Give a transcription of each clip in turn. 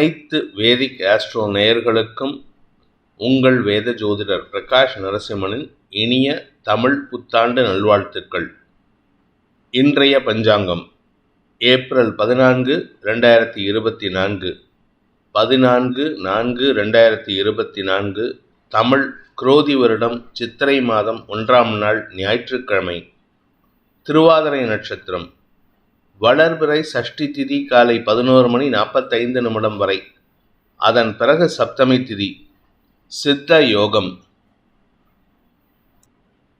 அனைத்து வேதிக் ஆஸ்ட்ரோ நேயர்களுக்கும் உங்கள் வேத ஜோதிடர் பிரகாஷ் நரசிம்மனின் இனிய தமிழ் புத்தாண்டு நல்வாழ்த்துக்கள். இன்றைய பஞ்சாங்கம் ஏப்ரல் பதினான்கு ரெண்டாயிரத்தி இருபத்தி நான்கு. பதினான்கு நான்கு ரெண்டாயிரத்தி இருபத்தி நான்கு தமிழ் குரோதி வருடம் சித்திரை மாதம் ஒன்றாம் நாள் ஞாயிற்றுக்கிழமை. திருவாதிரை நட்சத்திரம் வளர்பிறை சஷ்டி திதி காலை பதினோரு மணி நாற்பத்தைந்து நிமிடம் வரை. அதன் பிறகு சப்தமி திதி. சித்த யோகம்.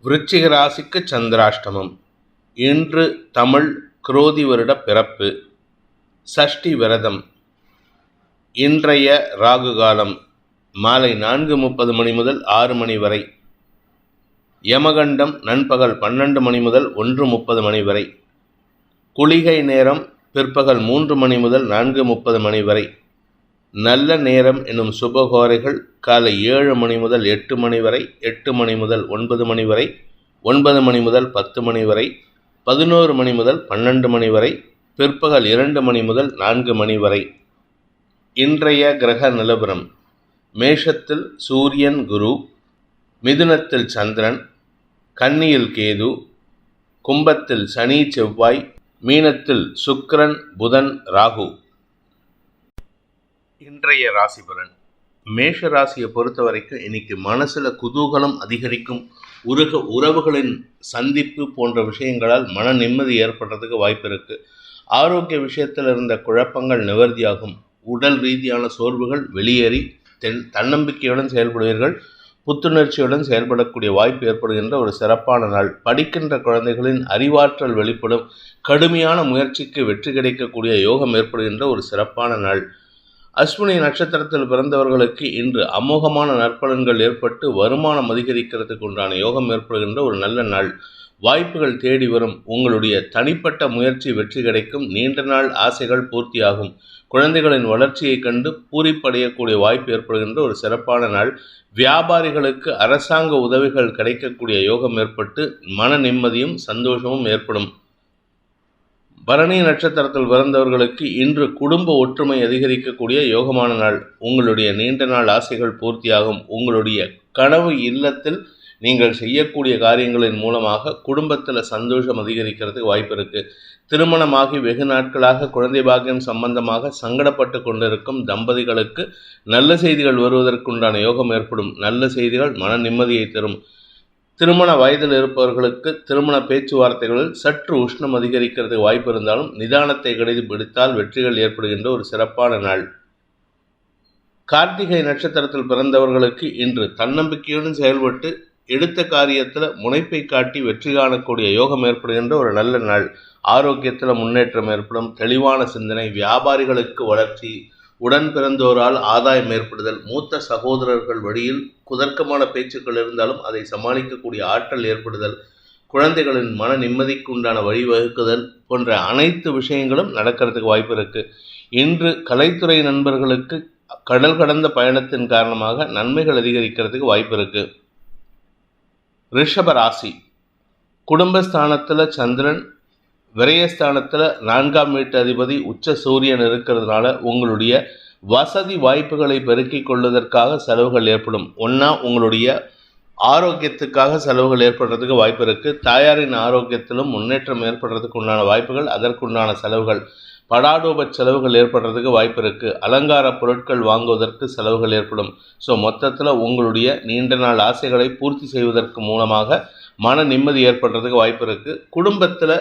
விருச்சிக ராசிக்கு சந்திராஷ்டமம். இன்று தமிழ் குரோதி வருட பிறப்பு. சஷ்டி விரதம். இன்றைய ராகு காலம். மாலை நான்கு முப்பது மணி முதல் ஆறு மணி வரை. யமகண்டம் நண்பகல் பன்னெண்டு மணி முதல் ஒன்று முப்பது மணி வரை. குளிகை நேரம் பிற்பகல் மூன்று மணி முதல் நான்கு முப்பது மணி வரை. நல்ல நேரம் என்னும் சுபகோரைகள் காலை ஏழு மணி முதல் எட்டு மணி வரை எட்டு மணி முதல் ஒன்பது மணி வரை ஒன்பது மணி முதல் பத்து மணி வரை பதினோரு மணி முதல் பன்னெண்டு மணி வரை பிற்பகல் இரண்டு மணி முதல் நான்கு மணி வரை. இன்றைய கிரக நிலவரம். மேஷத்தில் சூரியன் குரு மிதுனத்தில் சந்திரன் கன்னியில் கேது கும்பத்தில் சனி செவ்வாய் மீனத்தில் சுக்கிரன் புதன் ராகு. இன்றைய ராசி பலன். மேஷ ராசியை பொறுத்த வரைக்கும் இன்னைக்கு மனசில் குதூகலம் அதிகரிக்கும். உருக உறவுகளின் சந்திப்பு போன்ற விஷயங்களால் மன நிம்மதி ஏற்படுறதுக்கு வாய்ப்பு இருக்கு. ஆரோக்கிய விஷயத்தில் இருந்த குழப்பங்கள் நிவர்த்தியாகும். உடல் ரீதியான சோர்வுகள் வெளியேறி தென் தன்னம்பிக்கையுடன் செயல்படுவீர்கள். புத்துணர்ச்சியுடன் செயல்படக்கூடிய வாய்ப்பு ஏற்படுகின்ற ஒரு சிறப்பான நாள். படிக்கின்ற குழந்தைகளின் அறிவாற்றல் வெளிப்படும். கடுமையான முயற்சிக்கு வெற்றி கிடைக்கக்கூடிய யோகம் ஏற்படுகின்ற ஒரு சிறப்பான நாள். அஸ்வினி நட்சத்திரத்தில் பிறந்தவர்களுக்கு இன்று அமோகமான நற்பலன்கள் ஏற்பட்டு வருமானம் அதிகரிக்கிறதுக்கு உண்டான யோகம் ஏற்படுகின்ற ஒரு நல்ல நாள். வாய்ப்புகள் தேடி வரும். உங்களுடைய தனிப்பட்ட முயற்சி வெற்றி கிடைக்கும். நீண்ட நாள் ஆசைகள் பூர்த்தியாகும். குழந்தைகளின் வளர்ச்சியை கண்டு பூரிப்படையக்கூடிய வாய்ப்பு ஏற்படுகின்ற ஒரு சிறப்பான நாள். வியாபாரிகளுக்கு அரசாங்க உதவிகள் கிடைக்கக்கூடிய யோகம் ஏற்பட்டு மன நிம்மதியும் சந்தோஷமும் ஏற்படும். பரணி நட்சத்திரத்தில் பிறந்தவர்களுக்கு இன்று குடும்ப ஒற்றுமை அதிகரிக்கக்கூடிய யோகமான நாள். உங்களுடைய நீண்ட நாள் ஆசைகள் பூர்த்தியாகும். உங்களுடைய கனவு இல்லத்தில் நீங்கள் செய்யக்கூடிய காரியங்களின் மூலமாக குடும்பத்தில் சந்தோஷம் அதிகரிக்கிறதுக்கு வாய்ப்பு இருக்குது திருமணமாகி வெகு நாட்களாக குழந்தை பாக்கியம் சம்பந்தமாக சங்கடப்பட்டு கொண்டிருக்கும் தம்பதிகளுக்கு நல்ல செய்திகள் வருவதற்குண்டான யோகம் ஏற்படும். நல்ல செய்திகள் மன நிம்மதியை தரும். திருமண வயதில் இருப்பவர்களுக்கு திருமண பேச்சுவார்த்தைகளில் சற்று உஷ்ணம் அதிகரிக்கிறதுக்கு வாய்ப்பு இருந்தாலும் நிதானத்தை கடைபிடித்தால் வெற்றிகள் ஏற்படுகின்ற ஒரு சிறப்பான நாள். கார்த்திகை நட்சத்திரத்தில் பிறந்தவர்களுக்கு இன்று தன்னம்பிக்கையுடன் செயல்பட்டு எடுத்த காரியத்தில் முனைப்பை காட்டி வெற்றி காணக்கூடிய யோகம் ஏற்படுகின்ற ஒரு நல்ல நாள். ஆரோக்கியத்தில் முன்னேற்றம் ஏற்படும். தெளிவான சிந்தனை வியாபாரிகளுக்கு வளர்ச்சி உடன் பிறந்தோரால் ஆதாயம் ஏற்படுதல் மூத்த சகோதரர்கள் வழியில் குதர்க்கமான பேச்சுக்கள் இருந்தாலும் அதை சமாளிக்கக்கூடிய ஆற்றல் ஏற்படுதல் குழந்தைகளின் மன நிம்மதிக்கு உண்டான வழிவகுக்குதல் போன்ற அனைத்து விஷயங்களும் நடக்கிறதுக்கு வாய்ப்பு இருக்கு. இன்று கலைத்துறை நண்பர்களுக்கு கடல் கடந்த பயணத்தின் காரணமாக நன்மைகள் அதிகரிக்கிறதுக்கு வாய்ப்பு இருக்குது ரிஷப ராசி குடும்பஸ்தானத்தில் சந்திரன் விரயஸ்தானத்தில் நான்காம் வீட்டு அதிபதி உச்ச சூரியன் இருக்கிறதுனால உங்களுடைய வசதி வாய்ப்புகளை பெருக்கிக் கொள்வதற்காக செலவுகள் ஏற்படும். ஒன்றா உங்களுடைய ஆரோக்கியத்துக்காக செலவுகள் ஏற்படுறதுக்கு வாய்ப்பு இருக்குது தாயாரின் ஆரோக்கியத்திலும் முன்னேற்றம் ஏற்படுறதுக்கு உண்டான வாய்ப்புகள் அதற்குண்டான செலவுகள். படாடோப செலவுகள் ஏற்படுறதுக்கு வாய்ப்பு இருக்குது அலங்கார பொருட்கள் வாங்குவதற்கு செலவுகள் ஏற்படும். ஸோ மொத்தத்தில் உங்களுடைய நீண்ட நாள் ஆசைகளை பூர்த்தி செய்வதற்கு மூலமாக மன நிம்மதி ஏற்படுறதுக்கு வாய்ப்பு இருக்குது குடும்பத்தில்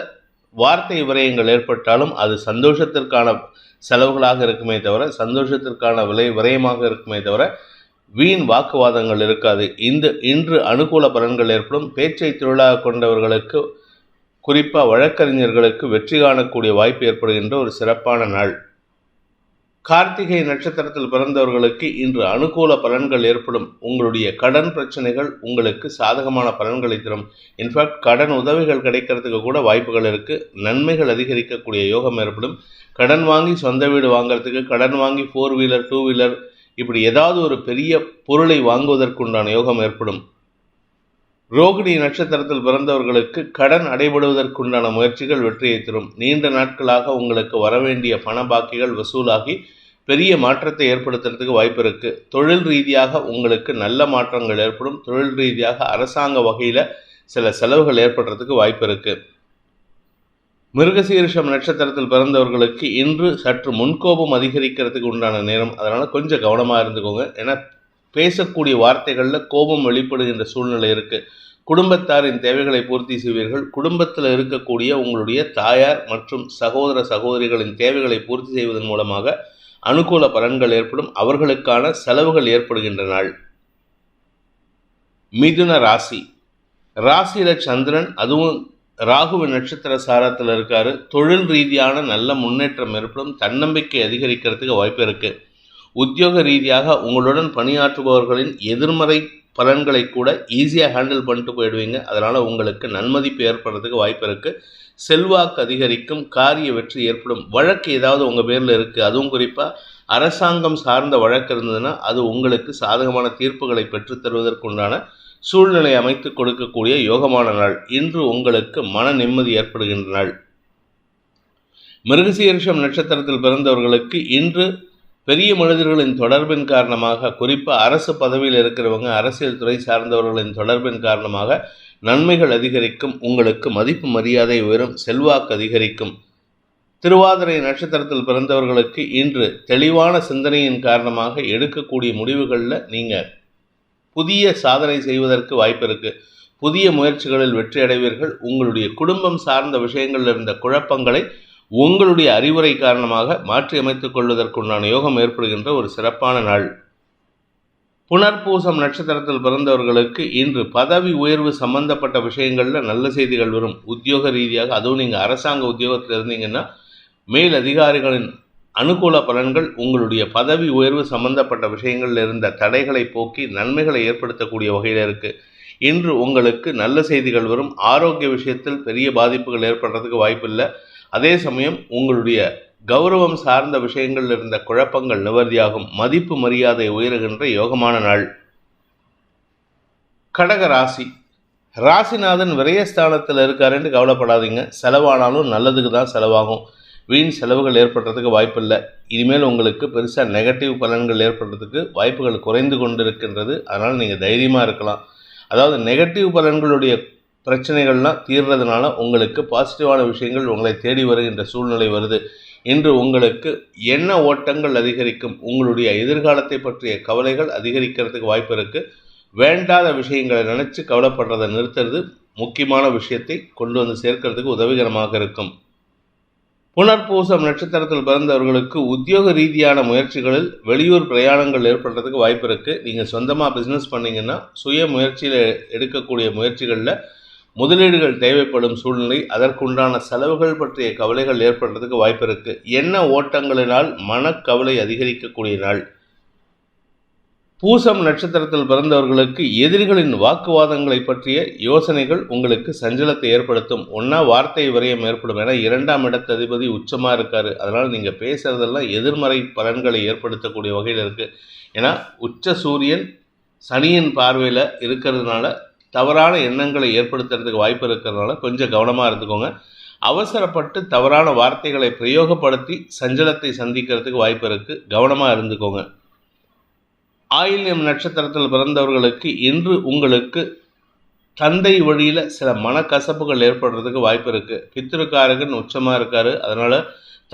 வார்த்தை விரயங்கள் ஏற்பட்டாலும் அது சந்தோஷத்திற்கான செலவுகளாக இருக்குமே தவிர சந்தோஷத்திற்கான விலை விரயமாக இருக்குமே தவிர வீண் வாக்குவாதங்கள் இருக்காது. இந்த இன்று அனுகூல பலன்கள் ஏற்படும். பேச்சை தொழிலாக கொண்டவர்களுக்கு குறிப்பாக வழக்கறிஞர்களுக்கு வெற்றி காணக்கூடிய வாய்ப்பு ஏற்படுகின்ற ஒரு சிறப்பான நாள். கார்த்திகை நட்சத்திரத்தில் பிறந்தவர்களுக்கு இன்று அனுகூல பலன்கள் ஏற்படும். உங்களுடைய கடன் பிரச்சனைகள் உங்களுக்கு சாதகமான பலன்களை தரும். இன்ஃபேக்ட் கடன் உதவிகள் கிடைக்கிறதுக்கு கூட வாய்ப்புகள் இருக்கு. நன்மைகள் அதிகரிக்கக்கூடிய யோகம் ஏற்படும். கடன் வாங்கி சொந்த வீடு வாங்குறதுக்கு கடன் வாங்கி ஃபோர் வீலர் டூ வீலர் இப்படி ஏதாவது ஒரு பெரிய பொருளை வாங்குவதற்குண்டான யோகம் ஏற்படும். ரோகிணி நட்சத்திரத்தில் பிறந்தவர்களுக்கு கடன் அடைபடுவதற்குண்டான முயற்சிகள் வெற்றியை தரும். நீண்ட நாட்களாக உங்களுக்கு வரவேண்டிய பண பாக்கிகள் வசூலாகி பெரிய மாற்றத்தை ஏற்படுத்துறதுக்கு வாய்ப்பு இருக்குது தொழில் ரீதியாக உங்களுக்கு நல்ல மாற்றங்கள் ஏற்படும். தொழில் ரீதியாக அரசாங்க வகையில் சில செலவுகள் ஏற்படுறதுக்கு வாய்ப்பு இருக்குது மிருகசீரிஷம் நட்சத்திரத்தில் பிறந்தவர்களுக்கு இன்று சற்று முன்கோபம் அதிகரிக்கிறதுக்கு உண்டான நேரம். அதனால் கொஞ்சம் கவனமாக இருந்துக்கோங்க. ஏன்னா பேசக்கூடிய வார்த்தைகளில் கோபம் வெளிப்படுகின்ற சூழ்நிலை இருக்குது குடும்பத்தாரின் தேவைகளை பூர்த்தி செய்வீர்கள். குடும்பத்தில் இருக்கக்கூடிய உங்களுடைய தாயார் மற்றும் சகோதர சகோதரிகளின் தேவைகளை பூர்த்தி செய்வதன் மூலமாக அனுகூல பலன்கள் ஏற்படும். அவர்களுக்கான செலவுகள் ஏற்படுகின்ற நாள். மிதுன ராசி. ராசியில சந்திரன் அதுவும் ராகுவின் நட்சத்திர சாரத்தில் இருக்காரு. தொழில் ரீதியான நல்ல முன்னேற்றம் ஏற்படும். தன்னம்பிக்கை அதிகரிக்கிறதுக்கு வாய்ப்பு இருக்குது உத்தியோக ரீதியாக உங்களுடன் பணியாற்றுபவர்களின் எதிர்மறை பலன்களை கூட ஈஸியாக ஹேண்டில் பண்ணிட்டு போயிடுவீங்க. அதனால் உங்களுக்கு நன்மதிப்பு ஏற்படுறதுக்கு வாய்ப்பு இருக்குது செல்வாக்கு அதிகரிக்கும் காரிய வெற்றி ஏற்படும். வழக்கு ஏதாவது உங்கள் பேரில் இருக்குது அதுவும் குறிப்பாக அரசாங்கம் சார்ந்த வழக்கு இருந்ததுன்னா அது உங்களுக்கு சாதகமான தீர்ப்புகளை பெற்றுத்தருவதற்குண்டான சூழ்நிலை அமைத்து கொடுக்கக்கூடிய யோகமான நாள். இன்று உங்களுக்கு மன நிம்மதி ஏற்படுகின்ற நாள். மிருகசீரிஷம் நட்சத்திரத்தில் பிறந்தவர்களுக்கு இன்று பெரிய மனிதர்களின் தொடர்பின் காரணமாக குறிப்பாக அரசு பதவியில் இருக்கிறவங்க அரசியல் துறை சார்ந்தவர்களின் தொடர்பின் காரணமாக நன்மைகள் அதிகரிக்கும் உங்களுக்கு மதிப்பு மரியாதை உயரும் செல்வாக்கு அதிகரிக்கும். திருவாதிரை நட்சத்திரத்தில் பிறந்தவர்களுக்கு இன்று தெளிவான சிந்தனையின் காரணமாக எடுக்கக்கூடிய முடிவுகளில் நீங்கள் புதிய சாதனை செய்வதற்கு வாய்ப்பு இருக்குது புதிய முயற்சிகளில் வெற்றி அடைவீர்கள் உங்களுடைய குடும்பம் சார்ந்த விஷயங்களில் இருந்த குழப்பங்களை உங்களுடைய அறிவுரை காரணமாக மாற்றி அமைத்துக் கொள்வதற்குண்டான யோகம் ஏற்படுகின்ற ஒரு சிறப்பான நாள். புனர்பூசம் நட்சத்திரத்தில் பிறந்தவர்களுக்கு இன்று பதவி உயர்வு சம்பந்தப்பட்ட விஷயங்களில் நல்ல செய்திகள் வரும். உத்தியோக ரீதியாக அதுவும் நீங்கள் அரசாங்க உத்தியோகத்தில் இருந்தீங்கன்னா மேல் அதிகாரிகளின் அனுகூல பலன்கள் உங்களுடைய பதவி உயர்வு சம்பந்தப்பட்ட விஷயங்களில் இருந்த தடைகளை போக்கி நன்மைகளை ஏற்படுத்தக்கூடிய வகையில் இருக்குது இன்று உங்களுக்கு நல்ல செய்திகள் வரும். ஆரோக்கிய விஷயத்தில் பெரிய பாதிப்புகள் ஏற்படுறதுக்கு வாய்ப்பில்லை. அதே சமயம் உங்களுடைய கௌரவம் சார்ந்த விஷயங்களில் இருந்த குழப்பங்கள் நிவர்த்தியாகும். மதிப்பு மரியாதை உயருகின்ற யோகமான நாள். கடக ராசி. ராசிநாதன் விரயஸ்தானத்தில் இருக்காருன்னு கவலைப்படாதீங்க. செலவானாலும் நல்லதுக்கு தான் செலவாகும். வீண் செலவுகள் ஏற்படுறதுக்கு வாய்ப்பில்லை. இனிமேல் உங்களுக்கு பெருசாக நெகட்டிவ் பலன்கள் ஏற்படுறதுக்கு வாய்ப்புகள் குறைந்து கொண்டு இருக்கின்றது அதனால் நீங்கள் தைரியமாக இருக்கலாம். அதாவது நெகட்டிவ் பலன்களுடைய பிரச்சனைகள்லாம் தீர்றதுனால உங்களுக்கு பாசிட்டிவான விஷயங்கள் உங்களை தேடி வருகின்ற சூழ்நிலை வருது. இன்று உங்களுக்கு என்ன ஓட்டங்கள் அதிகரிக்கும் உங்களுடைய எதிர்காலத்தை பற்றிய கவலைகள் அதிகரிக்கிறதுக்கு வாய்ப்பு இருக்குது வேண்டாத விஷயங்களை நினச்சி கவலைப்படுறதை நிறுத்துறது முக்கியமான விஷயத்தை கொண்டு வந்து சேர்க்கறதுக்கு உதவிகரமாக இருக்கும். புனர்பூசம் நட்சத்திரத்தில் பிறந்தவர்களுக்கு உத்தியோக ரீதியான முயற்சிகளில் வெளியூர் பிரயாணங்கள் ஏற்படுறதுக்கு வாய்ப்பு இருக்குது நீங்கள் சொந்தமாக பிஸ்னஸ் பண்ணீங்கன்னா சுய முயற்சியில் எடுக்கக்கூடிய முயற்சிகளில் முதலீடுகள் தேவைப்படும் சூழ்நிலை அதற்குண்டான செலவுகள் பற்றிய கவலைகள் ஏற்படுறதுக்கு வாய்ப்பு இருக்கு. எண்ண ஓட்டங்களினால் மனக்கவலை அதிகரிக்கக்கூடிய நாள்? பூசம் நட்சத்திரத்தில் பிறந்தவர்களுக்கு எதிரிகளின் வாக்குவாதங்களை பற்றிய யோசனைகள் உங்களுக்கு சஞ்சலத்தை ஏற்படுத்தும். ஒன்றா வார்த்தை விரயம் ஏற்படும். என இரண்டாம் இடத்து அதிபதி உச்சமாக இருக்கார். அதனால் நீங்கள் பேசுகிறதெல்லாம் எதிர்மறை பலன்களை ஏற்படுத்தக்கூடிய வகையில் இருக்குது ஏன்னா உச்ச சூரியன் சனியின் பார்வையில் இருக்கிறதுனால தவறான எண்ணங்களை ஏற்படுத்துறதுக்கு வாய்ப்பு இருக்கிறதுனால கொஞ்சம் கவனமாக இருந்துக்கோங்க. அவசரப்பட்டு தவறான வார்த்தைகளை பிரயோகப்படுத்தி சஞ்சலத்தை சந்திக்கிறதுக்கு வாய்ப்பு இருக்குது கவனமாக இருந்துக்கோங்க. ஆயில்யம் நட்சத்திரத்தில் பிறந்தவர்களுக்கு இன்று உங்களுக்கு தந்தை வழியில் சில மனக்கசப்புகள் ஏற்படுறதுக்கு வாய்ப்பு இருக்குது பித்திருக்காரகன் உச்சமாக இருக்கார். அதனால்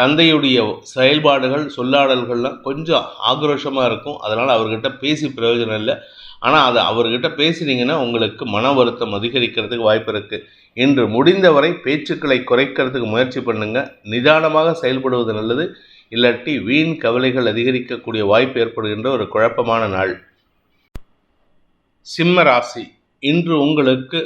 தந்தையுடைய செயல்பாடுகள் சொல்லாடல்கள்லாம் கொஞ்சம் ஆக்ரோஷமாக இருக்கும். அதனால் அவர்கிட்ட பேசி பிரயோஜனம் இல்லை. ஆனால் அதை அவர்கிட்ட பேசினீங்கன்னா உங்களுக்கு மன வருத்தம் அதிகரிக்கிறதுக்கு வாய்ப்பு இருக்குது இன்று முடிந்தவரை பேச்சுக்களை குறைக்கிறதுக்கு முயற்சி பண்ணுங்க. நிதானமாக செயல்படுவது நல்லது. இல்லாட்டி வீண் கவலைகள் அதிகரிக்கக்கூடிய வாய்ப்பு ஏற்படுகின்ற ஒரு குழப்பமான நாள். சிம்ம ராசி. இன்று உங்களுக்கு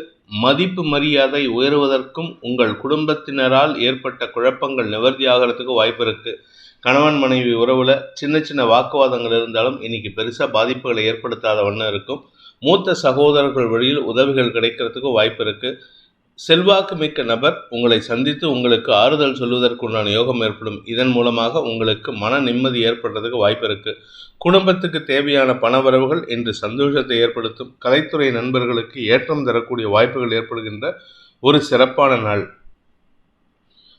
மதிப்பு மரியாதை உயருவதற்கும் உங்கள் குடும்பத்தினரால் ஏற்பட்ட குழப்பங்கள் நிவர்த்தியாகிறதுக்கு வாய்ப்பு இருக்குது கணவன் மனைவி உறவில் சின்ன சின்ன வாக்குவாதங்கள் இருந்தாலும் இன்னைக்கு பெருசாக பாதிப்புகளை ஏற்படுத்தாத வண்ணம் இருக்கும். மூத்த சகோதரர்கள் வழியில் உதவிகள் கிடைக்கிறதுக்கும் வாய்ப்பு இருக்குது செல்வாக்கு மிக்க நபர் உங்களை சந்தித்து உங்களுக்கு ஆறுதல் சொல்வதற்குண்டான யோகம் ஏற்படும். இதன் மூலமாக உங்களுக்கு மன நிம்மதி ஏற்படுறதுக்கு வாய்ப்பு இருக்குது குடும்பத்துக்கு தேவையான பணவரவுகள் இன்று சந்தோஷத்தை ஏற்படுத்தும். கலைத்துறை நண்பர்களுக்கு ஏற்றம் தரக்கூடிய வாய்ப்புகள் ஏற்படுகின்ற ஒரு சிறப்பான நாள்.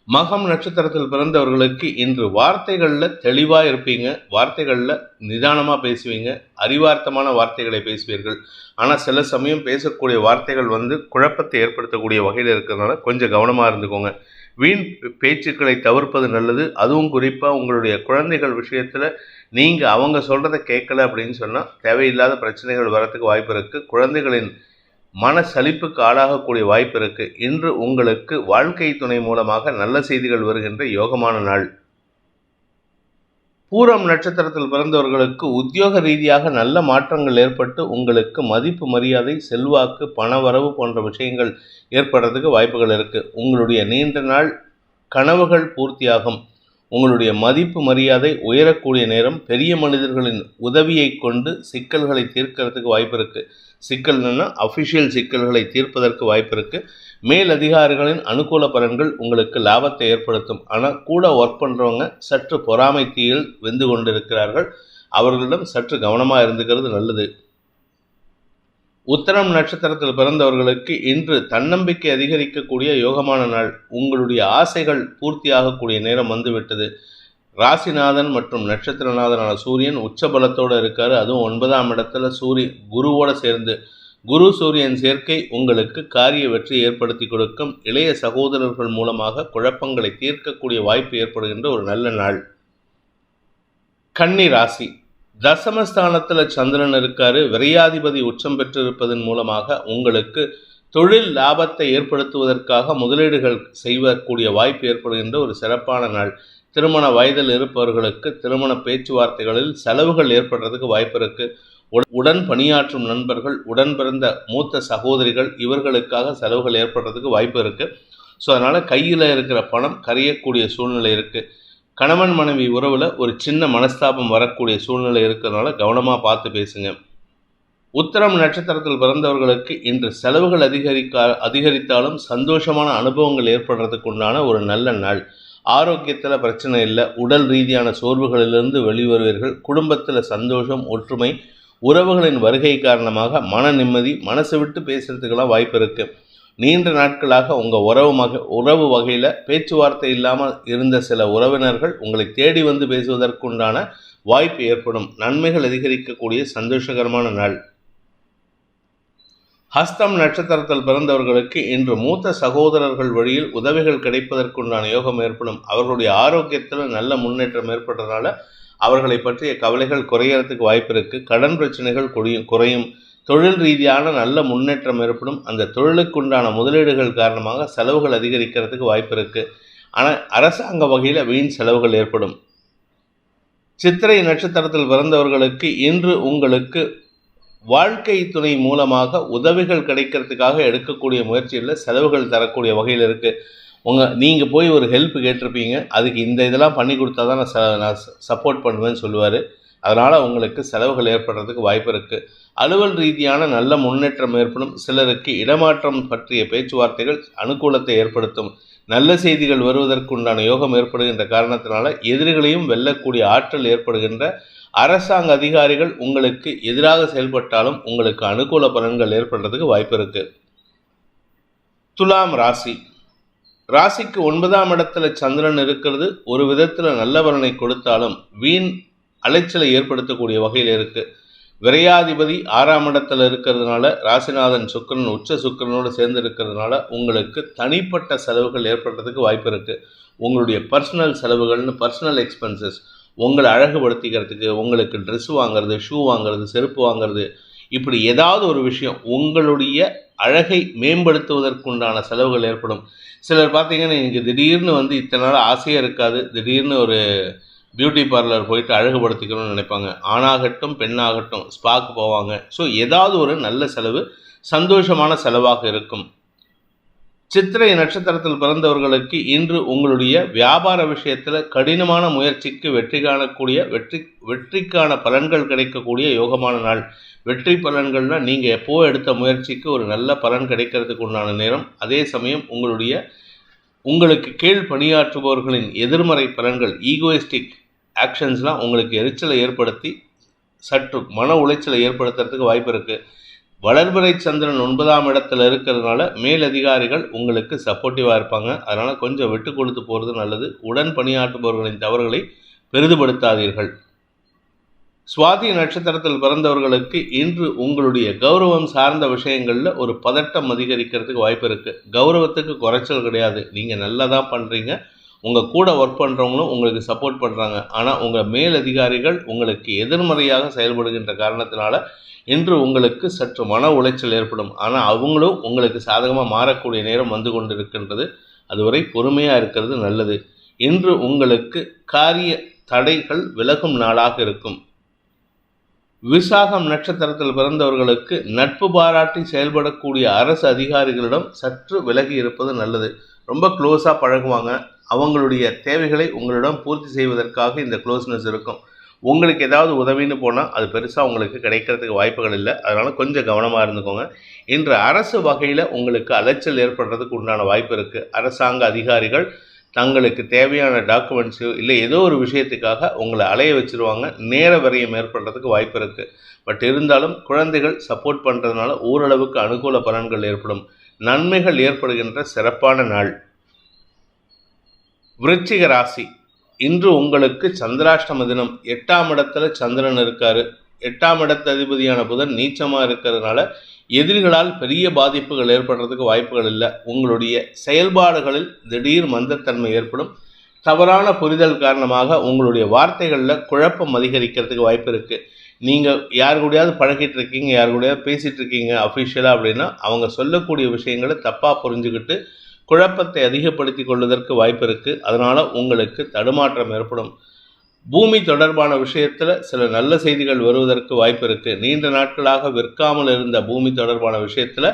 மகம் நட்சத்திரத்தில் பிறந்தவர்களுக்கு இன்று வார்த்தைகளில் தெளிவாக இருப்பீங்க. வார்த்தைகளில் நிதானமாக பேசுவீங்க. அறிவார்த்தமான வார்த்தைகளை பேசுவீர்கள். ஆனால் சில சமயம் பேசக்கூடிய வார்த்தைகள் வந்து குழப்பத்தை ஏற்படுத்தக்கூடிய வகையில் இருக்கிறதுனால கொஞ்சம் கவனமாக இருந்துக்கோங்க. வீண் பேச்சுக்களை தவிர்ப்பது நல்லது. அதுவும் குறிப்பாக உங்களுடைய குழந்தைகள் விஷயத்தில் நீங்கள் அவங்க சொல்கிறத கேட்கல அப்படின்னு சொன்னால் தேவையில்லாத பிரச்சனைகள் வரத்துக்கு வாய்ப்பு இருக்குது குழந்தைகளின் மன சலிப்புக்கு ஆளாகக்கூடிய வாய்ப்பு இருக்கு. இன்று உங்களுக்கு வாழ்க்கை துணை மூலமாக நல்ல செய்திகள் வருகின்ற யோகமான நாள். பூரம் நட்சத்திரத்தில் பிறந்தவர்களுக்கு உத்தியோக ரீதியாக நல்ல மாற்றங்கள் ஏற்பட்டு உங்களுக்கு மதிப்பு மரியாதை செல்வாக்கு பணவரவு போன்ற விஷயங்கள் ஏற்படுறதுக்கு வாய்ப்புகள் இருக்கு. உங்களுடைய நீண்ட நாள் கனவுகள் பூர்த்தியாகும். உங்களுடைய மதிப்பு மரியாதை உயரக்கூடிய நேரம் பெரிய மனிதர்களின் உதவியை கொண்டு சிக்கல்களை தீர்க்கிறதுக்கு வாய்ப்பு இருக்குது சிக்கல்னா அஃபிஷியல் சிக்கல்களை தீர்ப்பதற்கு வாய்ப்பு இருக்குது மேல் அதிகாரிகளின் அனுகூல பலன்கள் உங்களுக்கு லாபத்தை ஏற்படுத்தும். ஆனால் கூட ஒர்க் பண்ணுறவங்க சற்று பொறாமை தீயில் வெந்து கொண்டிருக்கிறார்கள். அவர்களிடம் சற்று கவனமாக இருந்துக்கிறது நல்லது. உத்தரம் நட்சத்திரத்தில் பிறந்தவர்களுக்கு இன்று தன்னம்பிக்கை அதிகரிக்கக்கூடிய யோகமான நாள். உங்களுடைய ஆசைகள் பூர்த்தியாகக்கூடிய நேரம் வந்துவிட்டது. ராசிநாதன் மற்றும் நட்சத்திரநாதனான சூரியன் உச்சபலத்தோடு இருக்காரு. அதுவும் ஒன்பதாம் இடத்துல சூரிய குருவோட சேர்ந்து. குரு சூரியன் சேர்க்கை உங்களுக்கு காரிய வெற்றி ஏற்படுத்தி கொடுக்கும். இளைய சகோதரர்கள் மூலமாக குழப்பங்களை தீர்க்கக்கூடிய வாய்ப்பு ஏற்படுகின்ற ஒரு நல்ல நாள். கன்னி ராசி. தசமஸ்தானத்தில் சந்திரன் இருக்காரு விரையாதிபதி உச்சம் பெற்றிருப்பதன் மூலமாக உங்களுக்கு தொழில் லாபத்தை ஏற்படுத்துவதற்காக முதலீடுகள் செய்வக்கூடிய வாய்ப்பு ஏற்படுகின்ற ஒரு சிறப்பான நாள். திருமண வயதில் இருப்பவர்களுக்கு திருமண பேச்சுவார்த்தைகளில் செலவுகள் ஏற்படுறதுக்கு வாய்ப்பு இருக்கு. உடன் பணியாற்றும் நண்பர்கள் உடன் பிறந்த மூத்த சகோதரிகள் இவர்களுக்காக செலவுகள் ஏற்படுறதுக்கு வாய்ப்பு இருக்கு. ஸோ அதனால் கையில் இருக்கிற பணம் கரையக்கூடிய சூழ்நிலை இருக்குது கணவன் மனைவி உறவில் ஒரு சின்ன மனஸ்தாபம் வரக்கூடிய சூழ்நிலை இருக்கிறதுனால கவனமாக பார்த்து பேசுங்க. உத்தரம் நட்சத்திரத்தில் பிறந்தவர்களுக்கு இன்று செலவுகள் அதிகரிக்க அதிகரித்தாலும் சந்தோஷமான அனுபவங்கள் ஏற்படுறதுக்கு உண்டான ஒரு நல்ல நாள். ஆரோக்கியத்தில் பிரச்சனை இல்லை. உடல் ரீதியான சோர்வுகளிலிருந்து வெளிவருவீர்கள். குடும்பத்தில் சந்தோஷம் ஒற்றுமை உறவுகளின் வருகை காரணமாக மன நிம்மதி மனசை விட்டு பேசுறதுக்கெல்லாம் வாய்ப்பு இருக்குது நீண்ட நாட்களாக உங்கள் உறவு மக உறவு வகையில் பேச்சுவார்த்தை இல்லாமல் இருந்த சில உறவினர்கள் உங்களை தேடி வந்து பேசுவதற்குண்டான வாய்ப்பு ஏற்படும். நன்மைகள் அதிகரிக்கக்கூடிய சந்தோஷகரமான நாள். ஹஸ்தம் நட்சத்திரத்தில் பிறந்தவர்களுக்கு இன்று மூத்த சகோதரர்கள் வழியில் உதவிகள் கிடைப்பதற்குண்டான யோகம் ஏற்படும். அவர்களுடைய ஆரோக்கியத்தில் நல்ல முன்னேற்றம் ஏற்பட்டதுனால அவர்களை பற்றிய கவலைகள் குறையறதுக்கு வாய்ப்பு இருக்குது கடன் பிரச்சனைகள் குறையும் குறையும். தொழில் ரீதியான நல்ல முன்னேற்றம் ஏற்படும். அந்த தொழிலுக்குண்டான முதலீடுகள் காரணமாக செலவுகள் அதிகரிக்கிறதுக்கு வாய்ப்பு இருக்குது ஆனால் அரசாங்க வகையில் வீண் செலவுகள் ஏற்படும். சித்திரை நட்சத்திரத்தில் பிறந்தவர்களுக்கு இன்று உங்களுக்கு வாழ்க்கை துணை மூலமாக உதவிகள் கிடைக்கிறதுக்காக எடுக்கக்கூடிய முயற்சியில் செலவுகள் தரக்கூடிய வகையில் இருக்குது உங்கள் நீங்கள் போய் ஒரு ஹெல்ப் கேட்டிருப்பீங்க. அதுக்கு இந்த இதெல்லாம் பண்ணி கொடுத்தா தான் நான் ச நான் சப்போர்ட் பண்ணுவேன்னு சொல்லுவார். அதனால் உங்களுக்கு செலவுகள் ஏற்படுறதுக்கு வாய்ப்பு இருக்குது அலுவல் ரீதியான நல்ல முன்னேற்றம் ஏற்படும். சிலருக்கு இடமாற்றம் பற்றிய பேச்சுவார்த்தைகள் அனுகூலத்தை ஏற்படுத்தும். நல்ல செய்திகள் வருவதற்குண்டான யோகம் ஏற்படுகின்ற காரணத்தினால எதிரிகளையும் வெல்லக்கூடிய ஆற்றல் ஏற்படுகின்ற அரசாங்க அதிகாரிகள் உங்களுக்கு எதிராக செயல்பட்டாலும் உங்களுக்கு அனுகூல பலன்கள் ஏற்படுறதுக்கு வாய்ப்பு இருக்கு. துலாம் ராசி. ராசிக்கு ஒன்பதாம் இடத்துல சந்திரன் இருக்கிறது. ஒரு விதத்தில் நல்ல பலனை கொடுத்தாலும் வீண் அலைச்சலை ஏற்படுத்தக்கூடிய வகையில் இருக்குது விரையாதிபதி ஆறாம் இடத்துல இருக்கிறதுனால ராசிநாதன் சுக்கரன் உச்ச சுக்கரனோடு சேர்ந்து இருக்கிறதுனால உங்களுக்கு தனிப்பட்ட செலவுகள் ஏற்படுறதுக்கு வாய்ப்பு இருக்குது உங்களுடைய பர்சனல் செலவுகள்னு பர்சனல் எக்ஸ்பென்சஸ் உங்களை அழகுபடுத்திக்கிறதுக்கு உங்களுக்கு ட்ரெஸ் வாங்குறது ஷூ வாங்குறது செருப்பு வாங்குறது இப்படி ஏதாவது ஒரு விஷயம் உங்களுடைய அழகை மேம்படுத்துவதற்குண்டான செலவுகள் ஏற்படும். சிலர் பார்த்தீங்கன்னா எனக்கு திடீர்னு வந்து இத்தனை நாள் ஆசையாக இருக்காது. திடீர்னு ஒரு பியூட்டி பார்லர் போயிட்டு அழகுபடுத்திக்கணும்னு நினைப்பாங்க. ஆணாகட்டும் பெண்ணாகட்டும் ஸ்பாக்கு போவாங்க. ஸோ ஏதாவது ஒரு நல்ல செலவு சந்தோஷமான செலவாக இருக்கும். சித்திரை நட்சத்திரத்தில் பிறந்தவர்களுக்கு இன்று உங்களுடைய வியாபார விஷயத்தில் கடினமான முயற்சிக்கு வெற்றி காணக்கூடிய வெற்றி வெற்றிக்கான பலன்கள் கிடைக்கக்கூடிய யோகமான நாள். வெற்றி பலன்கள்னால் நீங்கள் எப்போ எடுத்த முயற்சிக்கு ஒரு நல்ல பலன் கிடைக்கிறதுக்கு உண்டான நேரம். அதே சமயம் உங்களுடைய உங்களுக்கு கீழ் பணியாற்றுபவர்களின் எதிர்மறை பலன்கள் ஈகோயிஸ்டிக் ஆக்ஷன்ஸ்லாம் உங்களுக்கு எரிச்சலை ஏற்படுத்தி சற்று மன உளைச்சலை ஏற்படுத்துறதுக்கு வாய்ப்பு இருக்குது வளர்பிறை சந்திரன் ஒன்பதாம் இடத்துல இருக்கிறதுனால மேலதிகாரிகள் உங்களுக்கு சப்போர்ட்டிவாக இருப்பாங்க. அதனால் கொஞ்சம் விட்டு கொடுத்து போகிறது நல்லது. உடன் பணியாற்றுபவர்களின் தவறுகளை பெரிதுபடுத்தாதீர்கள். சுவாதி நட்சத்திரத்தில் பிறந்தவர்களுக்கு இன்று உங்களுடைய கௌரவம் சார்ந்த விஷயங்களில் ஒரு பதட்டம் அதிகரிக்கிறதுக்கு வாய்ப்பு இருக்குது கௌரவத்துக்கு குறைச்சல் கிடையாது. நீங்கள் நல்லா தான் பண்ணுறீங்க உங்கள் கூட ஒர்க் பண்ணுறவங்களும் உங்களுக்கு சப்போர்ட் பண்ணுறாங்க ஆனால் உங்கள் மேலதிகாரிகள் உங்களுக்கு எதிர்மறையாக செயல்படுகின்ற காரணத்தினால இன்று உங்களுக்கு சற்று மன உளைச்சல் ஏற்படும். ஆனால் அவங்களும் உங்களுக்கு சாதகமாக மாறக்கூடிய நேரம் வந்து கொண்டிருக்கின்றது. அதுவரை பொறுமையாக இருக்கிறது நல்லது. இன்று உங்களுக்கு காரிய தடைகள் விலகும் நாளாக இருக்கும். விசாகம் நட்சத்திரத்தில் பிறந்தவர்களுக்கு நட்பு பாராட்டி செயல்படக்கூடிய அரசு அதிகாரிகளிடம் சற்று விலகி இருப்பது நல்லது. ரொம்ப க்ளோஸாக பழகுவாங்க. அவங்களுடைய தேவைகளை உங்களிடம் பூர்த்தி செய்வதற்காக இந்த க்ளோஸ்னஸ் இருக்கும். உங்களுக்கு ஏதாவது உதவின்னு போனால் அது பெருசாக உங்களுக்கு கிடைக்கிறதுக்கு வாய்ப்புகள் இல்லை. அதனால் கொஞ்சம் கவனமாக இருந்துக்கோங்க. இன்று அரசு வகையில் உங்களுக்கு அலைச்சல் ஏற்படுறதுக்கு உண்டான வாய்ப்பு இருக்குது அரசாங்க அதிகாரிகள் தங்களுக்கு தேவையான டாக்குமெண்ட்ஸோ இல்லை ஏதோ ஒரு விஷயத்துக்காக உங்களை அலைய வச்சுருவாங்க. நேர விரயம் ஏற்படுறதுக்கு வாய்ப்பு இருக்குது பட் இருந்தாலும் குழந்தைகள் சப்போர்ட் பண்ணுறதுனால ஓரளவுக்கு அனுகூல பலன்கள் ஏற்படும். நன்மைகள் ஏற்படுகின்ற சிறப்பான நாள். விருச்சிக ராசி. இன்று உங்களுக்கு சந்திராஷ்டம தினம். எட்டாம் இடத்துல சந்திரன் இருக்காரு. எட்டாம் இடத்து அதிபதியான புதன் நீச்சமாக இருக்கிறதுனால எதிரிகளால் பெரிய பாதிப்புகள் ஏற்படுறதுக்கு வாய்ப்புகள் இல்லை. உங்களுடைய செயல்பாடுகளில் திடீர் மந்தத்தன்மை ஏற்படும். தவறான புரிதல் காரணமாக உங்களுடைய வார்த்தைகளில் குழப்பம் அதிகரிக்கிறதுக்கு வாய்ப்பு இருக்குது நீங்கள் யார் கூடயாவது பழகிட்டு இருக்கீங்க யார் கூடயாவது பேசிகிட்டு இருக்கீங்க அஃபிஷியலாக அப்படின்னா அவங்க சொல்லக்கூடிய விஷயங்களை தப்பாக புரிஞ்சுக்கிட்டு குழப்பத்தை அதிகப்படுத்தி கொள்வதற்கு வாய்ப்பு இருக்குது அதனால் உங்களுக்கு தடுமாற்றம் ஏற்படும். பூமி தொடர்பான விஷயத்தில் சில நல்ல செய்திகள் வருவதற்கு வாய்ப்பு இருக்குது நீண்ட நாட்களாக விற்காமல் இருந்த பூமி தொடர்பான விஷயத்தில்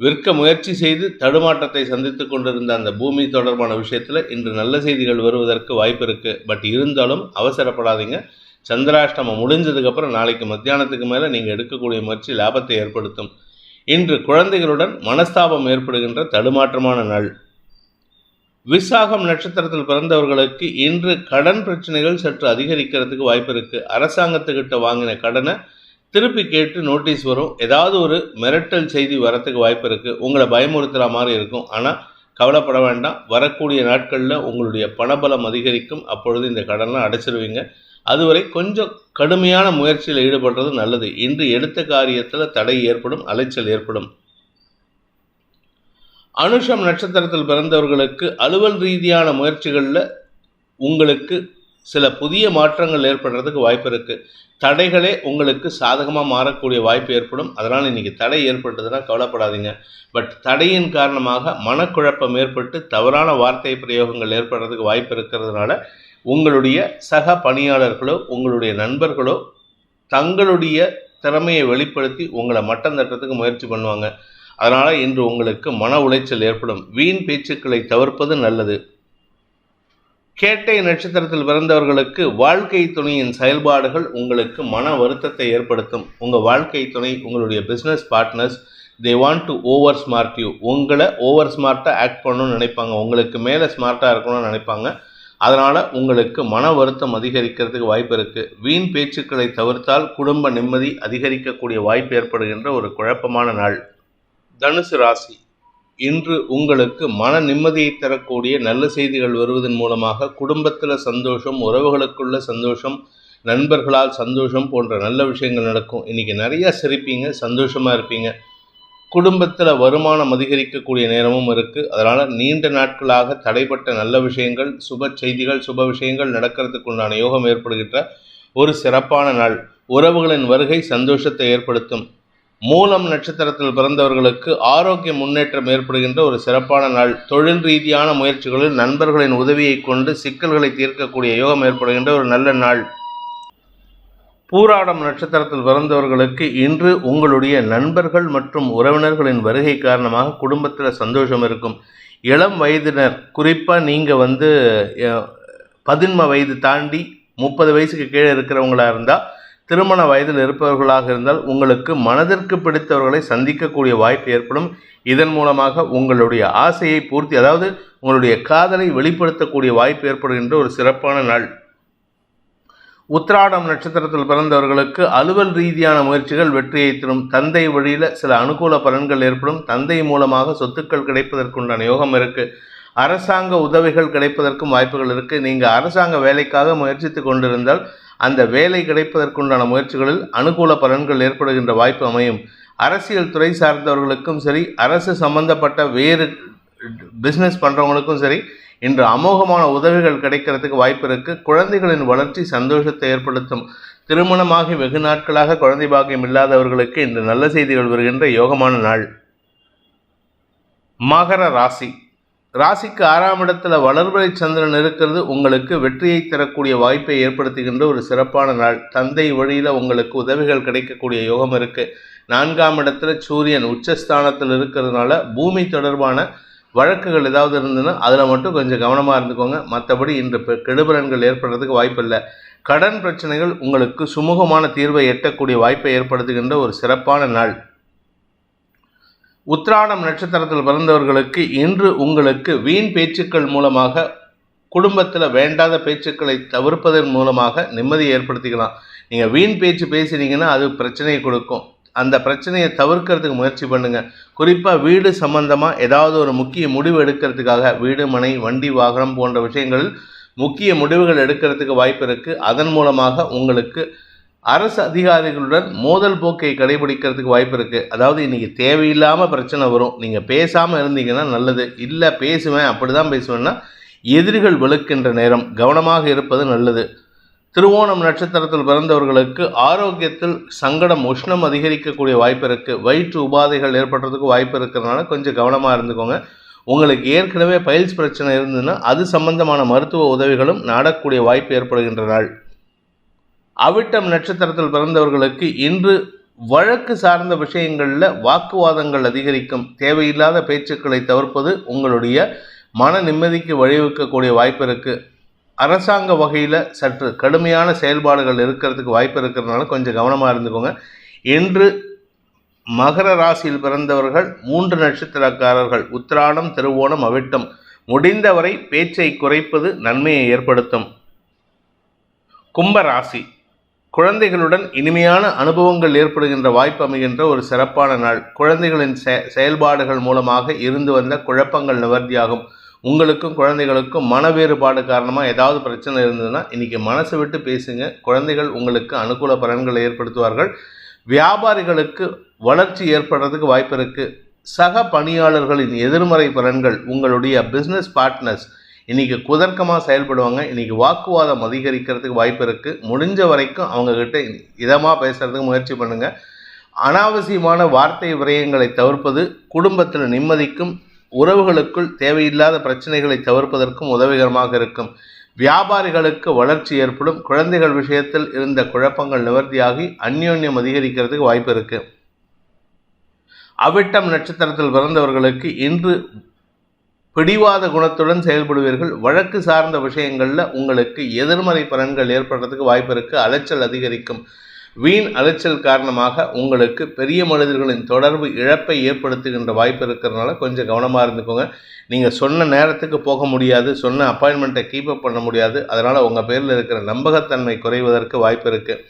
விற்க முயற்சி செய்து தடுமாற்றத்தை சந்தித்து கொண்டிருந்த அந்த பூமி தொடர்பான விஷயத்தில் இன்று நல்ல செய்திகள் வருவதற்கு வாய்ப்பு இருக்குது பட் இருந்தாலும் அவசரப்படாதீங்க. சந்திராஷ்டமம் முடிஞ்சதுக்கப்புறம் நாளைக்கு மத்தியானத்துக்கு மேலே நீங்கள் எடுக்கக்கூடிய முயற்சி லாபத்தை ஏற்படுத்தும். இன்று குழந்தைகளுடன் மனஸ்தாபம் ஏற்படுகின்ற தடுமாற்றமான நாள். விசாகம் நட்சத்திரத்தில் பிறந்தவர்களுக்கு இன்று கடன் பிரச்சனைகள் சற்று அதிகரிக்கிறதுக்கு வாய்ப்பு இருக்குது அரசாங்கத்துக்கிட்ட வாங்கின கடனை திருப்பி கேட்டு நோட்டீஸ் வரும். ஏதாவது ஒரு மிரட்டல் செய்தி வரத்துக்கு வாய்ப்பு இருக்குது உங்களை பயமுறுத்துகிற மாதிரி இருக்கும். ஆனால் கவலைப்பட வேண்டாம். வரக்கூடிய நாட்களில் உங்களுடைய பணபலம் அதிகரிக்கும். அப்பொழுது இந்த கடனை அடைச்சிருவீங்க. அதுவரை கொஞ்சம் கடுமையான முயற்சியில் ஈடுபடுறது நல்லது. இன்று எடுத்த காரியத்தில் தடை ஏற்படும் அலைச்சல் ஏற்படும். அனுஷம் நட்சத்திரத்தில் பிறந்தவர்களுக்கு அலுவல் ரீதியான முயற்சிகளில் உங்களுக்கு சில புதிய மாற்றங்கள் ஏற்படுறதுக்கு வாய்ப்பு இருக்குது தடைகளே உங்களுக்கு சாதகமாக மாறக்கூடிய வாய்ப்பு ஏற்படும். அதனால் இன்றைக்கி தடை ஏற்பட்டதுன்னா கவலைப்படாதீங்க. பட் தடையின் காரணமாக மனக்குழப்பம் ஏற்பட்டு தவறான வார்த்தை பிரயோகங்கள் ஏற்படுறதுக்கு வாய்ப்பு இருக்கிறதுனால உங்களுடைய சக பணியாளர்களோ உங்களுடைய நண்பர்களோ தங்களுடைய திறமையை வெளிப்படுத்தி உங்களை மட்டம் தட்டுறதுக்கு முயற்சி பண்ணுவாங்க. அதனால் இன்று உங்களுக்கு மன உளைச்சல் ஏற்படும். வீண் பேச்சுக்களை தவிர்ப்பது நல்லது. கேட்டை நட்சத்திரத்தில் பிறந்தவர்களுக்கு வாழ்க்கை துணையின் செயல்பாடுகள் உங்களுக்கு மன வருத்தத்தை ஏற்படுத்தும். உங்கள் வாழ்க்கை துணை உங்களுடைய business partners they want to over smart you உங்களை ஓவர் ஸ்மார்ட்டாக ஆக்ட் பண்ணணும்னு நினைப்பாங்க. உங்களுக்கு மேலே ஸ்மார்ட்டாக இருக்கணும்னு நினைப்பாங்க. அதனால் உங்களுக்கு மன வருத்தம் அதிகரிக்கிறதுக்கு வாய்ப்பு இருக்குது வீண் பேச்சுக்களை தவிர்த்தால் குடும்ப நிம்மதி அதிகரிக்கக்கூடிய வாய்ப்பு ஏற்படுகின்ற ஒரு குழப்பமான நாள். தனுசு ராசி. இன்று உங்களுக்கு மன நிம்மதியை தரக்கூடிய நல்ல செய்திகள் வருவதன் மூலமாக குடும்பத்தில் சந்தோஷம் உறவுகளுக்குள்ள சந்தோஷம் நண்பர்களால் சந்தோஷம் போன்ற நல்ல விஷயங்கள் நடக்கும். இன்றைக்கி நிறையா சிரிப்பீங்க சந்தோஷமாக இருப்பீங்க. குடும்பத்தில் வருமானம் அதிகரிக்கக்கூடிய நேரமும் இருக்குது அதனால் நீண்ட நாட்களாக தடைப்பட்ட நல்ல விஷயங்கள் சுப செய்திகள் சுப விஷயங்கள் நடக்கிறதுக்கு உண்டான யோகம் ஏற்படுகின்ற ஒரு சிறப்பான நாள். உறவுகளின் வருகை சந்தோஷத்தை ஏற்படுத்தும். மூலம் நட்சத்திரத்தில் பிறந்தவர்களுக்கு ஆரோக்கிய முன்னேற்றம் ஏற்படுகின்ற ஒரு சிறப்பான நாள். தொழில் ரீதியான முயற்சிகளில் நண்பர்களின் உதவியை கொண்டு சிக்கல்களை தீர்க்கக்கூடிய யோகம் ஏற்படுகின்ற ஒரு நல்ல நாள். பூராடம் நட்சத்திரத்தில் பிறந்தவர்களுக்கு இன்று உங்களுடைய நண்பர்கள் மற்றும் உறவினர்களின் வருகை காரணமாக குடும்பத்தில் சந்தோஷம் இருக்கும். இளம் வயதினர் குறிப்பாக நீங்கள் வந்து பதின்ம வயது தாண்டி முப்பது வயசுக்கு கீழே இருக்கிறவங்களாக இருந்தால் திருமண வயதில் இருப்பவர்களாக இருந்தால் உங்களுக்கு மனதிற்கு பிடித்தவர்களை சந்திக்கக்கூடிய வாய்ப்பு ஏற்படும். இதன் மூலமாக உங்களுடைய ஆசையை பூர்த்தி அதாவது உங்களுடைய காதலை வெளிப்படுத்தக்கூடிய வாய்ப்பு ஏற்படுகின்ற ஒரு சிறப்பான நாள். உத்திராடம் நட்சத்திரத்தில் பிறந்தவர்களுக்கு அலுவல் ரீதியான முயற்சிகள் வெற்றியை தரும். தந்தை வழியில் சில அனுகூல பலன்கள் ஏற்படும். தந்தை மூலமாக சொத்துக்கள் கிடைப்பதற்குண்டான யோகம் இருக்குது அரசாங்க உதவிகள் கிடைப்பதற்கும் வாய்ப்புகள் இருக்குது நீங்கள் அரசாங்க வேலைக்காக முயற்சித்து கொண்டிருந்தால் அந்த வேலை கிடைப்பதற்குண்டான முயற்சிகளில் அனுகூல பலன்கள் ஏற்படுகின்ற வாய்ப்பு அமையும். அரசியல் துறை சார்ந்தவர்களுக்கும் சரி அரசு சம்பந்தப்பட்ட வேறு பிஸ்னஸ் பண்ணுறவங்களுக்கும் சரி இன்று அமோகமான உதவிகள் கிடைக்கிறதுக்கு வாய்ப்பு இருக்கு. குழந்தைகளின் வளர்ச்சி சந்தோஷத்தை ஏற்படுத்தும். திருமணமாகி வெகு நாட்களாக குழந்தை பாக்கியம் இல்லாதவர்களுக்கு இன்று நல்ல செய்திகள் வருகின்ற யோகமான நாள். மகர ராசி. ராசிக்கு ஆறாம் இடத்துல வளர்வரை சந்திரன் இருக்கிறது. உங்களுக்கு வெற்றியை தரக்கூடிய வாய்ப்பை ஏற்படுத்துகின்ற ஒரு சிறப்பான நாள். தந்தை வழியில் உங்களுக்கு உதவிகள் கிடைக்கக்கூடிய யோகம் இருக்கு. நான்காம் இடத்துல சூரியன் உச்சஸ்தானத்தில் இருக்கிறதுனால பூமி தொடர்பான வழக்குகள் ஏதாவது இருந்ததுன்னா அதில் மட்டும் கொஞ்சம் கவனமாக இருந்துக்கோங்க. மற்றபடி இன்று பெ- கெடுபலன்கள் ஏற்படுறதுக்கு வாய்ப்பில்லை கடன் பிரச்சனைகள் உங்களுக்கு சுமூகமான தீர்வை எட்டக்கூடிய வாய்ப்பை ஏற்படுத்துகின்ற ஒரு சிறப்பான நாள். உத்திராடம் நட்சத்திரத்தில் பிறந்தவர்களுக்கு இன்று உங்களுக்கு வீண் பேச்சுக்கள் மூலமாக குடும்பத்தில் வேண்டாத பேச்சுக்களை தவிர்ப்பதன் மூலமாக நிம்மதியை ஏற்படுத்திக்கலாம். நீங்கள் வீண் பேச்சு பேசினீங்கன்னா அது பிரச்சனையை கொடுக்கும். அந்த பிரச்சனையை தவிர்க்கிறதுக்கு முயற்சி பண்ணுங்க. குறிப்பாக வீடு சம்பந்தமாக ஏதாவது ஒரு முக்கிய முடிவு எடுக்கிறதுக்காக வீடு மனை வண்டி வாகனம் போன்ற விஷயங்களில் முக்கிய முடிவுகள் எடுக்கிறதுக்கு வாய்ப்பு இருக்குது அதன் மூலமாக உங்களுக்கு அரசு அதிகாரிகளுடன் மோதல் போக்கை கடைபிடிக்கிறதுக்கு வாய்ப்பு இருக்குது அதாவது இன்றைக்கி தேவையில்லாமல் பிரச்சனை வரும். நீங்கள் பேசாமல் இருந்தீங்கன்னா நல்லது. இல்லை பேசுவேன் அப்படி தான் பேசுவேன்னா எதிரிகள் வெளுக்கின்ற நேரம். கவனமாக இருப்பது நல்லது. திருவோணம் நட்சத்திரத்தில் பிறந்தவர்களுக்கு ஆரோக்கியத்தில் சங்கடம் உஷ்ணம் அதிகரிக்கக்கூடிய வாய்ப்பு இருக்குது வயிற்று உபாதைகள் ஏற்படுறதுக்கு வாய்ப்பு இருக்கிறதுனால கொஞ்சம் கவனமாக இருந்துக்கோங்க. உங்களுக்கு ஏற்கனவே பயில்ஸ் பிரச்சனை இருந்ததுன்னா அது சம்பந்தமான மருத்துவ உதவிகளும் நாடக்கூடிய வாய்ப்பு ஏற்படுகின்ற நாள். அவிட்டம் நட்சத்திரத்தில் பிறந்தவர்களுக்கு இன்று வழக்கு சார்ந்த விஷயங்களில் வாக்குவாதங்கள் அதிகரிக்கும். தேவையில்லாத பேச்சுக்களை தவிர்ப்பது உங்களுடைய மன நிம்மதிக்கு வழிவகுக்கக்கூடிய வாய்ப்பு இருக்குது அரசாங்க வகையில் சற்று கடுமையான செயல்பாடுகள் இருக்கிறதுக்கு வாய்ப்பு இருக்கிறதுனால கொஞ்சம் கவனமாக இருந்துக்கோங்க. இன்று மகர ராசியில் பிறந்தவர்கள் மூன்று நட்சத்திரக்காரர்கள் உத்திராடம் திருவோணம் அவிட்டம். முடிந்தவரை பேச்சை குறைப்பது நன்மையை ஏற்படுத்தும். கும்ப ராசி குழந்தைகளுடன் இனிமையான அனுபவங்கள் ஏற்படுகின்ற வாய்ப்பு அமைகின்ற ஒரு சிறப்பான நாள். குழந்தைகளின் செ செயல்பாடுகள் மூலமாக இருந்து வந்த குழப்பங்கள் நிவர்த்தியாகும். உங்களுக்கும் குழந்தைகளுக்கும் மன வேறுபாடு காரணமாக ஏதாவது பிரச்சனை இருந்ததுன்னா இன்றைக்கி மனசு விட்டு பேசுங்க. குழந்தைகள் உங்களுக்கு அனுகூல பலன்களை ஏற்படுத்துவார்கள். வியாபாரிகளுக்கு வளர்ச்சி ஏற்படுறதுக்கு வாய்ப்பு இருக்குது சக பணியாளர்களின் எதிர்மறை பலன்கள் உங்களுடைய பிஸ்னஸ் பார்ட்னர்ஸ் இன்றைக்கி குதர்க்கமாக செயல்படுவாங்க. இன்றைக்கி வாக்குவாதம் அதிகரிக்கிறதுக்கு வாய்ப்பு இருக்குது முடிஞ்ச வரைக்கும் அவங்கக்கிட்ட இதமாக பேசுகிறதுக்கு முயற்சி பண்ணுங்கள் அனாவசியமான வார்த்தை விரயங்களை தவிர்ப்பது குடும்பத்தில் நிம்மதிக்கும் உறவுகளுக்குள் தேவையில்லாத பிரச்சனைகளை தவிர்ப்பதற்கும் உதவிகரமாக இருக்கும். வியாபாரிகளுக்கு வளர்ச்சி ஏற்படும். குழந்தைகள் விஷயத்தில் இருந்த குழப்பங்கள் நிவர்த்தியாகி அந்யோன்யம் அதிகரிக்கிறதுக்கு வாய்ப்பு இருக்கு. அவிட்டம் நட்சத்திரத்தில் பிறந்தவர்களுக்கு இன்று பிடிவாத குணத்துடன் செயல்படுவீர்கள். வழக்கு சார்ந்த விஷயங்களில் உங்களுக்கு எதிர்மறை பலன்கள் ஏற்படுறதுக்கு வாய்ப்பு இருக்குது அலைச்சல் அதிகரிக்கும். வீண் அலைச்சல் காரணமாக உங்களுக்கு பெரிய மனிதர்களின் தொடர்பு இழப்பை ஏற்படுத்துகின்ற வாய்ப்பு இருக்கிறதுனால கொஞ்சம் கவனமாக இருந்துக்கோங்க. நீங்கள் சொன்ன நேரத்துக்கு போக முடியாது சொன்ன அப்பாயின்மெண்ட்டை கீப் அப் பண்ண முடியாது. அதனால் உங்கள் பேரில் இருக்கிற நம்பகத்தன்மை குறைவதற்கு வாய்ப்பு இருக்குது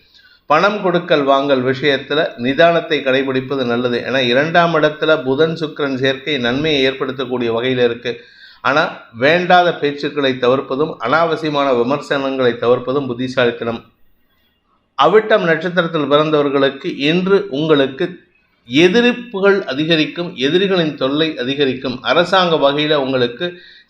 பணம் கொடுக்கல் வாங்கல் விஷயத்தில் நிதானத்தை கடைபிடிப்பது நல்லது. ஏன்னா இரண்டாம் இடத்துல புதன் சுக்கிரன் சேர்க்கை நன்மையை ஏற்படுத்தக்கூடிய வகையில் இருக்குது ஆனால் வேண்டாத பேச்சுக்களை தவிர்ப்பதும் அனாவசியமான விமர்சனங்களை தவிர்ப்பதும் புத்திசாலித்தனம். அவிட்டம் நட்சத்திரத்தில் பிறந்தவர்களுக்கு இன்று உங்களுக்கு எதிர்ப்புகள் அதிகரிக்கும் எதிரிகளின் தொல்லை அதிகரிக்கும். அரசாங்க வகையில் உங்களுக்கு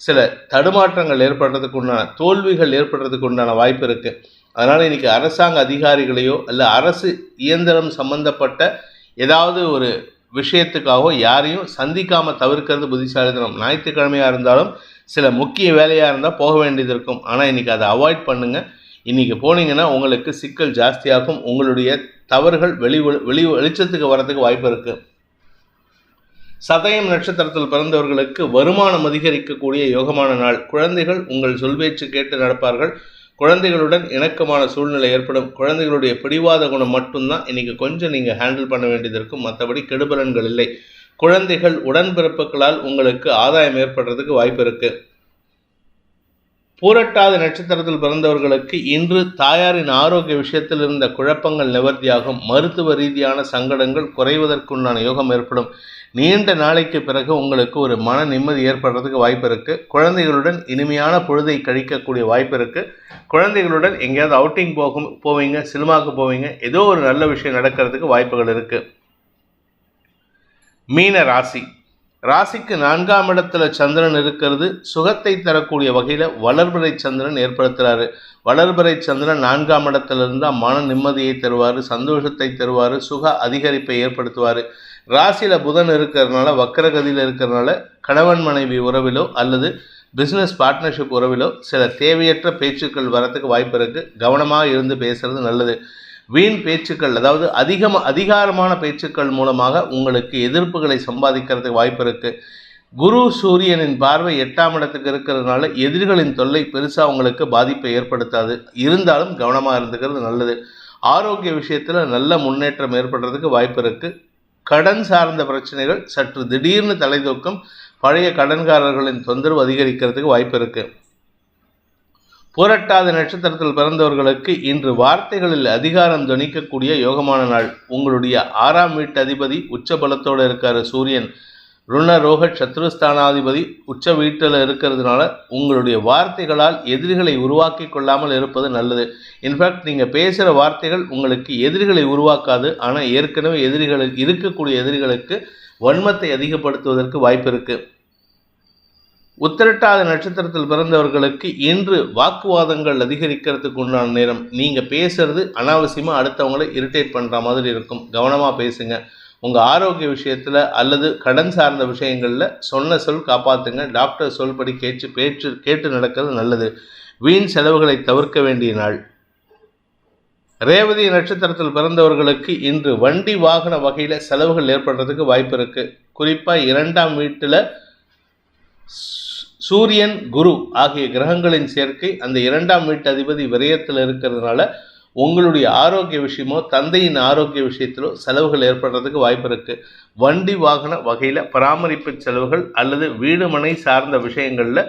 சில தடுமாற்றங்கள் ஏற்படுறதுக்கு உண்டான தோல்விகள் ஏற்படுறதுக்கு உண்டான வாய்ப்பு இருக்குது அதனால் இன்றைக்கி அரசாங்க அதிகாரிகளையோ அல்ல அரசு இயந்திரம் சம்பந்தப்பட்ட ஏதாவது ஒரு விஷயத்துக்காகவோ யாரையும் சந்திக்காமல் தவிர்க்கிறது புத்திசாலித்தனம். ஞாயிற்றுக்கிழமையாக இருந்தாலும் சில முக்கிய வேலையாக இருந்தால் போக வேண்டியது இருக்கும். ஆனால் இன்றைக்கி அதை அவாய்ட் பண்ணுங்கள் இன்றைக்கி போனீங்கன்னா உங்களுக்கு சிக்கல் ஜாஸ்தியாகும். உங்களுடைய தவறுகள் வெளி வெளி வெளிச்சத்துக்கு வரத்துக்கு வாய்ப்பு இருக்குது சதயம் நட்சத்திரத்தில் பிறந்தவர்களுக்கு வருமானம் அதிகரிக்கக்கூடிய யோகமான நாள். குழந்தைகள் உங்கள் சொல்வேச்சு கேட்டு நடப்பார்கள். குழந்தைகளுடன் இணக்கமான சூழ்நிலை ஏற்படும். குழந்தைகளுடைய பிடிவாத குணம் மட்டும்தான் இன்றைக்கி கொஞ்சம் நீங்கள் ஹேண்டில் பண்ண வேண்டியது இருக்கும். மற்றபடி கெடுபலன்கள் இல்லை. குழந்தைகள் உடன்பிறப்புகளால் உங்களுக்கு ஆதாயம் ஏற்படுறதுக்கு வாய்ப்பு இருக்குது பூரட்டாத நட்சத்திரத்தில் பிறந்தவர்களுக்கு இன்று தாயாரின் ஆரோக்கிய விஷயத்தில் இருந்த குழப்பங்கள் நிவர்த்தியாகும். மருத்துவ ரீதியான சங்கடங்கள் குறைவதற்குண்டான யோகம் ஏற்படும். நீண்ட நாளைக்கு பிறகு உங்களுக்கு ஒரு மன நிம்மதி ஏற்படுறதுக்கு வாய்ப்பு இருக்கு. குழந்தைகளுடன் இனிமையான பொழுதை கழிக்கக்கூடிய வாய்ப்பு இருக்கு. குழந்தைகளுடன் எங்கேயாவது அவுட்டிங் போகும் போவீங்க சினிமாவுக்கு போவீங்க ஏதோ ஒரு நல்ல விஷயம் நடக்கிறதுக்கு வாய்ப்புகள் இருக்கு. மீன ராசி. ராசிக்கு நான்காம் இடத்துல சந்திரன் இருக்கிறது. சுகத்தை தரக்கூடிய வகையில் வளர்பறை சந்திரன் ஏற்படுத்துகிறாரு வளர்பறை சந்திரன் நான்காம் இடத்துல இருந்தால் மன நிம்மதியை தருவார் சந்தோஷத்தை தருவார் சுக அதிகரிப்பை ஏற்படுத்துவார். ராசியில் புதன் இருக்கிறதுனால வக்கரகதியில் இருக்கிறதுனால கணவன் மனைவி உறவிலோ அல்லது பிஸ்னஸ் பார்ட்னர்ஷிப் உறவிலோ சில தேவையற்ற பேச்சுக்கள் வரத்துக்கு வாய்ப்பு இருக்குது கவனமாக இருந்து பேசுறது நல்லது. வீண் பேச்சுக்கள் அதாவது அதிகம் அதிகாரமான பேச்சுக்கள் மூலமாக உங்களுக்கு எதிர்ப்புகளை சம்பாதிக்கிறதுக்கு வாய்ப்பு இருக்குது குரு சூரியனின் பார்வை எட்டாம் இடத்துக்கு இருக்கிறதுனால எதிரிகளின் தொல்லை பெருசாக உங்களுக்கு பாதிப்பை ஏற்படுத்தாது. இருந்தாலும் கவனமாக இருந்துக்கிறது நல்லது. ஆரோக்கிய விஷயத்தில் நல்ல முன்னேற்றம் ஏற்படுறதுக்கு வாய்ப்பு இருக்குது கடன் சார்ந்த பிரச்சனைகள் சற்று திடீர்னு தலைதூக்கம் பழைய கடன்காரர்களின் தொந்தரவு அதிகரிக்கிறதுக்கு வாய்ப்பு இருக்குது புரட்டாத நட்சத்திரத்தில் பிறந்தவர்களுக்கு இன்று வார்த்தைகளில் அதிகாரம் துணிக்கக்கூடிய யோகமான நாள். உங்களுடைய ஆறாம் வீட்டு அதிபதி உச்ச பலத்தோடு இருக்காரு சூரியன். ருண ரோக சத்ருஸ்தானாதிபதி உச்ச வீட்டில் இருக்கிறதுனால உங்களுடைய வார்த்தைகளால் எதிரிகளை உருவாக்கி கொள்ளாமல் இருப்பது நல்லது. இன்ஃபேக்ட் நீங்கள் பேசுகிற வார்த்தைகள் உங்களுக்கு எதிரிகளை உருவாக்காது. ஆனால் ஏற்கனவே எதிரிகளுக்கு இருக்கக்கூடிய எதிரிகளுக்கு வன்மத்தை அதிகப்படுத்துவதற்கு வாய்ப்பு இருக்குது உத்திரட்டாத நட்சத்திரத்தில் பிறந்தவர்களுக்கு இன்று வாக்குவாதங்கள் அதிகரிக்கிறதுக்கு உண்டான நேரம். நீங்கள் பேசுறது அனாவசியமாக அடுத்தவங்களை இரிட்டேட் பண்ணுற மாதிரி இருக்கும். கவனமாக பேசுங்க. உங்கள் ஆரோக்கிய விஷயத்தில் அல்லது கடன் சார்ந்த விஷயங்களில் சொன்ன சொல் காப்பாற்றுங்க டாக்டர் சொல்படி கேட்டு பேச்சு கேட்டு நடக்கிறது நல்லது. வீண் செலவுகளை தவிர்க்க வேண்டிய நாள். ரேவதி நட்சத்திரத்தில் பிறந்தவர்களுக்கு இன்று வண்டி வாகன வகையில் செலவுகள் ஏற்படுறதுக்கு வாய்ப்பு இருக்குது குறிப்பாக இரண்டாம் வீட்டில் சூரியன் குரு ஆகிய கிரகங்களின் சேர்க்கை அந்த இரண்டாம் வீட்டு அதிபதி விரயத்தில் இருக்கிறதுனால உங்களுடைய ஆரோக்கிய விஷயமோ தந்தையின் ஆரோக்கிய விஷயத்திலோ செலவுகள் ஏற்படுறதுக்கு வாய்ப்பு இருக்குது வண்டி வாகன வகையில் பராமரிப்பு செலவுகள் அல்லது வீடு மனை சார்ந்த விஷயங்களில்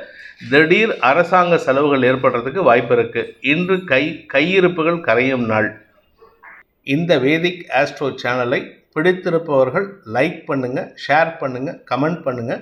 திடீர் அரசாங்க செலவுகள் ஏற்படுறதுக்கு வாய்ப்பு இருக்குது இன்று கை கையிருப்புகள் கரையும் நாள். இந்த வேதிக் ஆஸ்ட்ரோ சேனலை பிடித்திருப்பவர்கள் லைக் பண்ணுங்கள் ஷேர் பண்ணுங்கள் கமெண்ட் பண்ணுங்கள்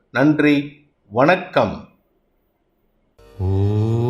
நன்றி வணக்கம் ஓ